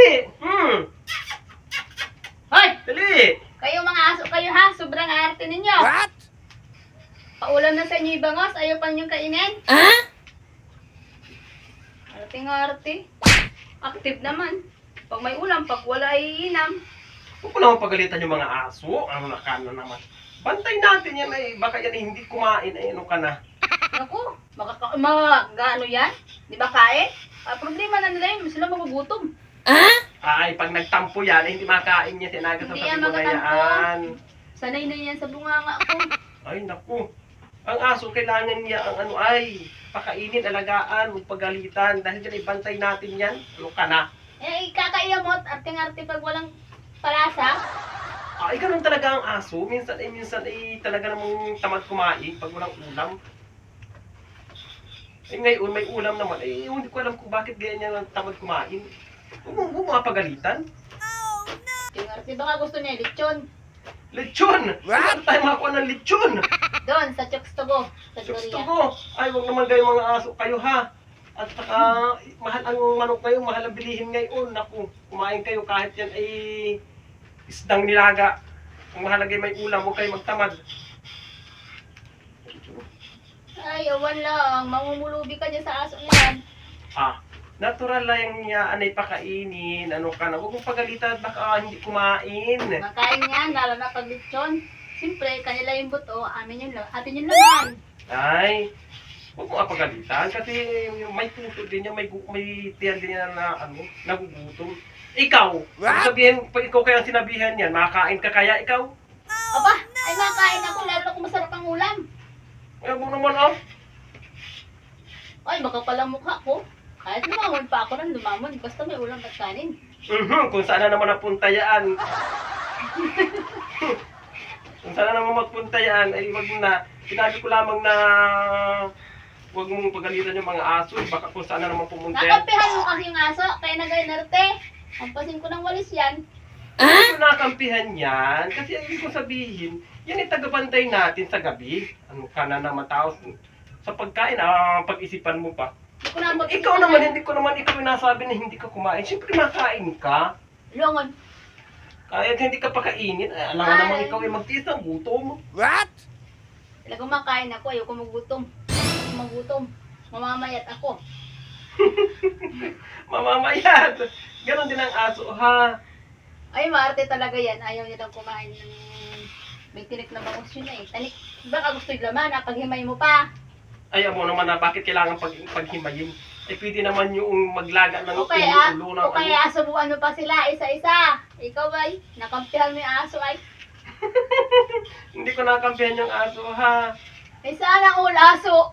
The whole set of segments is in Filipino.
Dali! Hmm. Hoy! Dali! Kayo mga aso kayo ha, sobrang arte ninyo. What? Paulam na sa inyo yung bangos, ayaw pa niyong kainin. Ha? Huh? Arte arte. Active naman. Pag may ulam, pag wala iinam. Huwag ko naman pagalitan yung mga aso. Ano na Ang nakano naman. Bantay natin yan ay baka yan ay hindi kumain ay ano ka na. Naku, makaka- ma- gaano yan? Di ba kain? Ah, problema na nila yun, sila magugutom. Ah? Ay, pag nagtampo yan, ay hindi makain niya tinaga sa Hindi yan yan. Sanay na yan sa bunganga ko. Ay, naku. Ang aso, kailangan niya ang ano ay, pakainin, alagaan, magpagalitan. Dahil yan, ibantay natin yan. Ano ka na? Eh, kakaiya mo, arte-arte pag walang palasa. Ay, ganun talaga ang aso. Minsan ay, minsan ay talaga namang tamad kumain pag walang ulam. Eh, ngayon, may ulam naman. Eh, hindi ko alam kung bakit ganyan ang tamad kumain. Huwag mo, huwag mo nga pagalitan. Arte, baka gusto niya lechon. Lechon! Saan tayo makakuha ng lechon? Doon, sa Chokstogo, sa Gusto Gloria. ko. Ay, wag naman kayo mga aso kayo ha. At saka, mahal ang manok ngayon, mahal ang bilihin ngayon. Naku, kumain kayo kahit yan ay isdang nilaga. Kung mahalaga may ulam, huwag kayo magtamad. Ay, awan lang. Mamumulubi ka dyan sa aso niyan. Ah, natural lang niya anay pakainin. Ano ka na, huwag mong pagalitan, baka hindi kumain. Makain yan, lalo na pag lechon. Siyempre, kanila yung buto, amin yung, atin yung laman. Ay, huwag mo nga pagalitan kasi may puso din niya, may, may tiyan din niya na ano, nagugutom. Ikaw, pag sabihin, pag ikaw kaya ang sinabihan niyan, makakain ka kaya ikaw? Aba, ay makain ako, lalo na kung masarap ang ulam. Ayaw mo naman ah. Ay, baka palang mukha ko. Kahit lumamon pa ako ng lumamon, basta may ulam at kanin. Mhm, kung saan na naman napunta yan. kung saan na naman magpunta yan, ay wag mo na. Sinabi ko lamang na wag mong pagalitan yung mga aso, baka kung saan na naman pumunta yan. Nakampihan mo kasi yung aso, kaya nag-inerte. Hampasin ko ng walis yan. Hindi ko nakampihan yan, kasi ang ibig ko sabihin, yan ay tagabantay natin sa gabi. Ano ka na naman tao sa pagkain, ah, pag-isipan mo pa. Ikaw naman, hindi ko naman ikaw yung nasabi na hindi ka kumain. Siyempre makain ka. Lungon. Kahit hindi ka pakainin, eh, alam Ay. naman ikaw ay magtiis ng gutom. Talagang makain ako, ayoko magutom. Ayoko magutom. Mamamayat ako. Mamamayat. Ganon din ang aso, ha? Ay, maarte talaga yan. Ayaw nilang kumain ng may tinik na bangus yun eh. Tanik, baka gusto yung laman, ah, paghimay mo pa. Ayaw mo naman na bakit kailangan pag, paghimayin. Eh, pwede naman yung maglaga ng O kaya, ulo ng o kaya subuan mo pa sila isa-isa. Ikaw ay, nakampihan mo yung aso ay. Hindi ko nakampihan yung aso, ha? Ay sana all aso.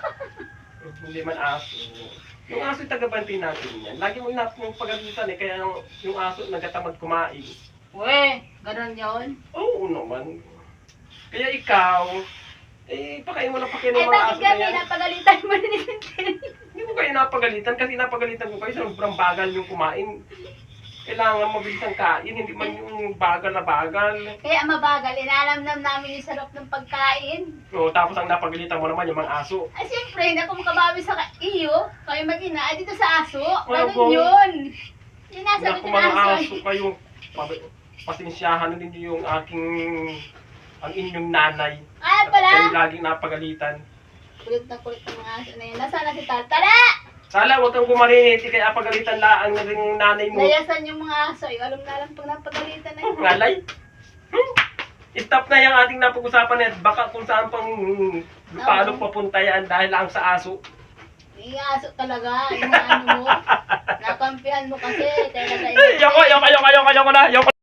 Hindi man aso. Yung aso yung tagabantay natin yan. Lagi mo inap yung pagalitan eh, kaya yung, yung aso nagatamad kumain. We, ganun yun. Oo naman. Kaya ikaw, eh, pakain mo na pakain ng mga bakit aso na kami yan. napagalitan mo ni Tintin? Hindi ko kayo napagalitan kasi napagalitan ko kayo sa sobrang bagal yung kumain. Kailangan mabilis ang kain, hindi man yung bagal na bagal. Kaya mabagal, inalamnam namin yung sarap ng pagkain. O, tapos ang napagalitan mo naman yung mga aso. Ay, siyempre, hindi ako makabawi sa ka- iyo. Kayo mag-ina. Ay, dito sa aso. Ganun po. yun. Sinasabi Naku ko mga na aso. aso kayo. Pa- Pasensyahan na ninyo yung aking, ang inyong nanay. Ay, At pala. kayo laging napagalitan. Kulit na kulit ng mga aso na yun. Nasaan na si Tala? Sala, huwag kang gumariniti kaya pagalitan laang na rin yung nanay mo. Layasan yung mga aso. Ay, alam na alam pag napagalitan na yun. Ngalay. Hmm. Stop na yung ating napag-usapan at baka kung saan pang paano papunta yan dahil lang sa aso. May aso talaga. Yung ano mo. Nakampihan mo kasi. Kaya nasa Ayoko, ayoko, ayoko, ayoko, ayoko na, ayoko